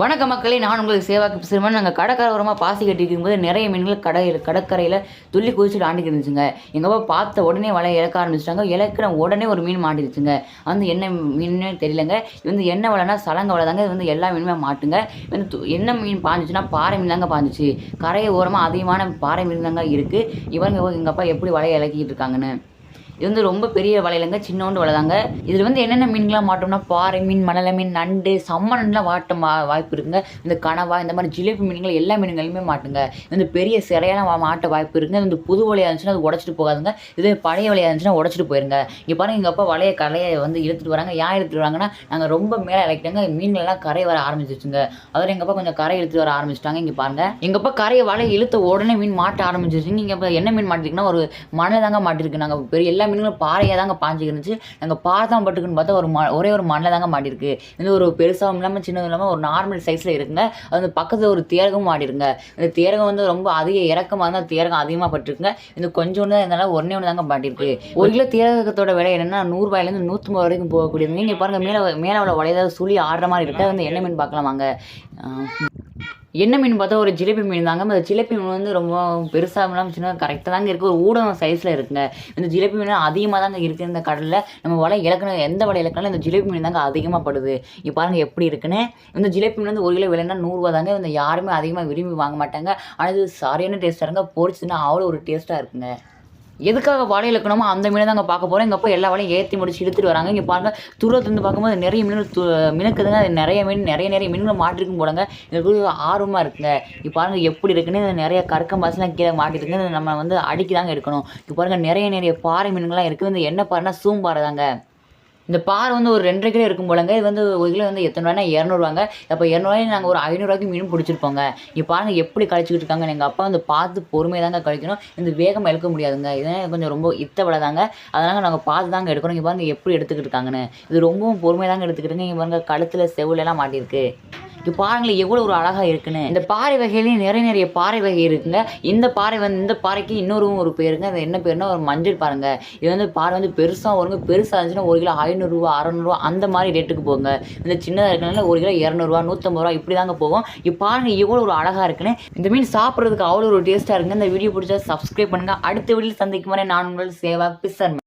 வணக்க மக்களே நான் உங்களுக்கு சேவாக்கு சிறுவன். நாங்கள் கடற்கரோரமாக பாசி கட்டி இருக்கும்போது நிறைய மீன்கள் கடையில் கடற்கரையில் துள்ளி குதிச்சுட்டு ஆண்டிட்டு இருந்துச்சுங்க. எங்கள் அப்பா பார்த்த உடனே வலை இழக்க ஆரம்பிச்சிட்டாங்க. இழக்கிற உடனே ஒரு மீன் மாட்டிருச்சுங்க. வந்து என்ன மீன்னு தெரியலங்க. இது வந்து என்ன வலைனா சலங்க வலை தாங்க. இது வந்து எல்லா மீனுமே மாட்டுங்க. வந்து என்ன மீன் பாஞ்சிச்சுன்னா பாறை மீன் தாங்க பாஞ்சிச்சு. கரையை ஓரமாக அதிகமான பாறை மீன் தாங்க இருக்குது இவங்க எங்கள் அப்பா எப்படி வலையை இழக்கிட்டு இருக்காங்கன்னு. இது வந்து ரொம்ப பெரிய வலையிலங்க சின்னோண்டு வலைதாங்க இதில் வந்து என்னென்ன மீன்கள்லாம் மாட்டோம்னா பாறை மீன் மணலை மீன் நண்டு சம்ம நண்டுலாம் மாட்ட மா வாய்ப்பு இருக்குங்க. இந்த கனவா இந்த மாதிரி ஜிலேபி மீன்கள் எல்லா மீன்களுமே மாட்டுங்க. இது வந்து பெரிய சிறையெல்லாம் மாட்ட வாய்ப்பு இருக்குங்க. இது வந்து புது வலையாக இருந்துச்சுன்னா அது உடச்சிட்டு போகாதுங்க. இதே பழைய வலையாக இருந்துச்சுன்னா உடச்சிட்டு போயிருங்க. இங்கே பாருங்கள் எங்கள் அப்பா வலையை கலையை வந்து இழுத்துட்டு வராங்க. ஏன் இழுத்துட்டு வராங்கன்னா நாங்கள் ரொம்ப மேலே இறக்கிட்டாங்க. மீன்கள்லாம் எல்லாம் கரை வர ஆரம்பிச்சிச்சுங்க அதோட எங்கள் அப்பா கொஞ்சம் கரை இழுத்துட்டு வர ஆரம்பிச்சிட்டாங்க. இங்கே பாருங்க. எங்கள் அப்பா கரையை வலையை இழுத்த உடனே மீன் மாட்ட ஆரம்பிச்சிருச்சுங்க. இங்கே என்ன மீன் மாட்டிருக்குன்னா ஒரு மணல் தாங்க மாட்டிருக்கு. நாங்கள் பெரிய எல்லா மீன்களும் பாறையாக தாங்க பாஞ்சுக்கு இருந்துச்சு நாங்கள் பாறை தான் பட்டுக்குன்னு பார்த்தா ஒரு ம ஒரே ஒரு மண்ணில் தாங்க மாட்டிருக்கு. இது ஒரு பெருசாகவும் இல்லாமல் சின்னதும் இல்லாமல் ஒரு நார்மல் சைஸில் இருக்குங்க. அது வந்து பக்கத்தில் ஒரு தேரகமும் மாட்டிருங்க இந்த தேரகம் வந்து ரொம்ப அதிக இறக்கமாக இருந்தால் தேரகம் அதிகமாக பட்டிருக்குங்க. இது கொஞ்சோண்டு தான் இருந்தாலும் ஒன்றே ஒன்று தாங்க மாட்டிருக்கு. ஒரு கிலோ தேரகத்தோட விலை என்னன்னா நூறுரூபாயிலேருந்து நூற்றம்பது வரைக்கும் போகக்கூடியது. நீங்கள் பாருங்கள் மேலே மேலே அவ்வளோ உடையதாவது சுழி ஆடுற மாதிரி இருக்கு. வந்து என்ன மீன் பார்க்கலாம் வாங்க என்ன மீன் பார்த்தா ஒரு ஜிலேபி மீன் தாங்க. அந்த ஜிலேபி மீன் வந்து ரொம்ப பெருசாக இல்லாமல் சின்ன கரெக்டாக தாங்க இருக்குது ஒரு ஊடகம் சைஸில் இருக்குங்க. இந்த ஜிலேபி மீன் அதிகமாக தாங்க இருக்குது இந்த கடலில். நம்ம வலை இலக்கணம் எந்த வலை இலக்கணம் இந்த ஜிலேபி மீன் தாங்க அதிகமாக படுது. இப்போ பாருங்கள் எப்படி இருக்குன்னு. இந்த ஜிலேபி மீன் வந்து ஒரு கிலோ விலைன்னா நூறுரூவா தாங்க. இந்த யாருமே அதிகமாக விரும்பி வாங்க மாட்டாங்க. ஆனால் இது சரியான டேஸ்ட்டாக இருங்க பொரிச்சுன்னா அவ்வளோ ஒரு டேஸ்ட்டாக இருக்குங்க. எதுக்காக வாழை இழக்கணுமோ அந்த மீனை தாங்க பார்க்க போகிறோம் எங்கள் அப்பா எல்லா வலையும் ஏற்றி முடிச்சு இழுத்துட்டு வராங்க. இங்கே பாருங்கள் தூரத்துலேருந்து பார்க்கும்போது நிறைய மீன்கள் து மினுக்குதுங்க. அது நிறைய மீன் நிறைய நிறைய மீன்கள் மாட்டிருக்கும் போலங்க. எங்களுக்கு ஆர்வமாக இருக்குங்க. இப்போ பாருங்கள் எப்படி இருக்குன்னு நிறைய கற்கம் மாசுலாம் கீழே மாட்டிருக்குங்க. நம்ம வந்து அடிக்கி தாங்க எடுக்கணும். இப்போ பாருங்கள் நிறைய நிறைய பாறை மீன்கள்லாம் இருக்குது. இந்த என்ன பாருன்னா சூம்பாறை தாங்க இந்த பாறை வந்து ஒரு ரெண்டரை கிலோ இருக்கும் போலங்க. இது வந்து ஒரு கிலோ வந்து எத்தனை ரூபாய்னா இரநூறுவாங்க. அப்போ இரநூறுவாய் நாங்கள் ஒரு ஐநூறுரூவாய்க்கு மீன் பிடிச்சிருப்போங்க. இங்கே பாருங்க எப்படி கழிச்சிக்கிட்டு இருக்காங்க. எங்கள் அப்பா வந்து பார்த்து பொறுமையாக தாங்க கழிக்கணும். இந்த வேகம் இழுக்க முடியாதுங்க. இதெல்லாம் கொஞ்சம் ரொம்ப இத்தவளை தாங்க அதனால் நாங்கள் பார்த்து தாங்க எடுக்கணும். இங்கே பாருங்க எப்படி எடுத்துக்கிட்டு இருக்காங்கன்னு. இது ரொம்பவும் பொறுமையாக தாங்க எடுத்துக்கிட்டுங்க. இங்கே பாருங்க கழுத்தில் செவிலெல்லாம் மாட்டியிருக்கு. இது பாருங்களேன் எவ்வளோ ஒரு அழகாக இருக்குன்னு. இந்த பாறை வகையிலையும் நிறைய நிறைய பாறை வகை இருக்குங்க. இந்த பாறை வந்து இந்த பாறைக்கு இன்னொரு ஒரு பேருங்க அது என்ன பேருனா ஒரு மஞ்சள் பாருங்க இது வந்து பாறை வந்து பெருசாக வருங்க. பெருசாக இருந்துச்சுன்னா ஒரு கிலோ ஐநூறுரூவா அறநூறுவா அந்த மாதிரி ரேட்டுக்கு போங்க இந்த சின்னதாக இருக்கனால ஒரு கிலோ இரநூறுவா நூற்றம்பது ரூபா இப்படி தாங்க போகும். இப்போ பாருங்க எவ்வளோ ஒரு அழகாக இருக்குன்னு. இந்த மீன் சாப்பிட்றதுக்கு அவ்வளோ ஒரு டேஸ்ட்டாக இருக்குங்க. இந்த வீடியோ பிடிச்சா சப்ஸ்கிரைப் பண்ணுங்க. அடுத்த வீடியோ சந்திக்கும் வரை நான் உங்கள் சேவா பிசர்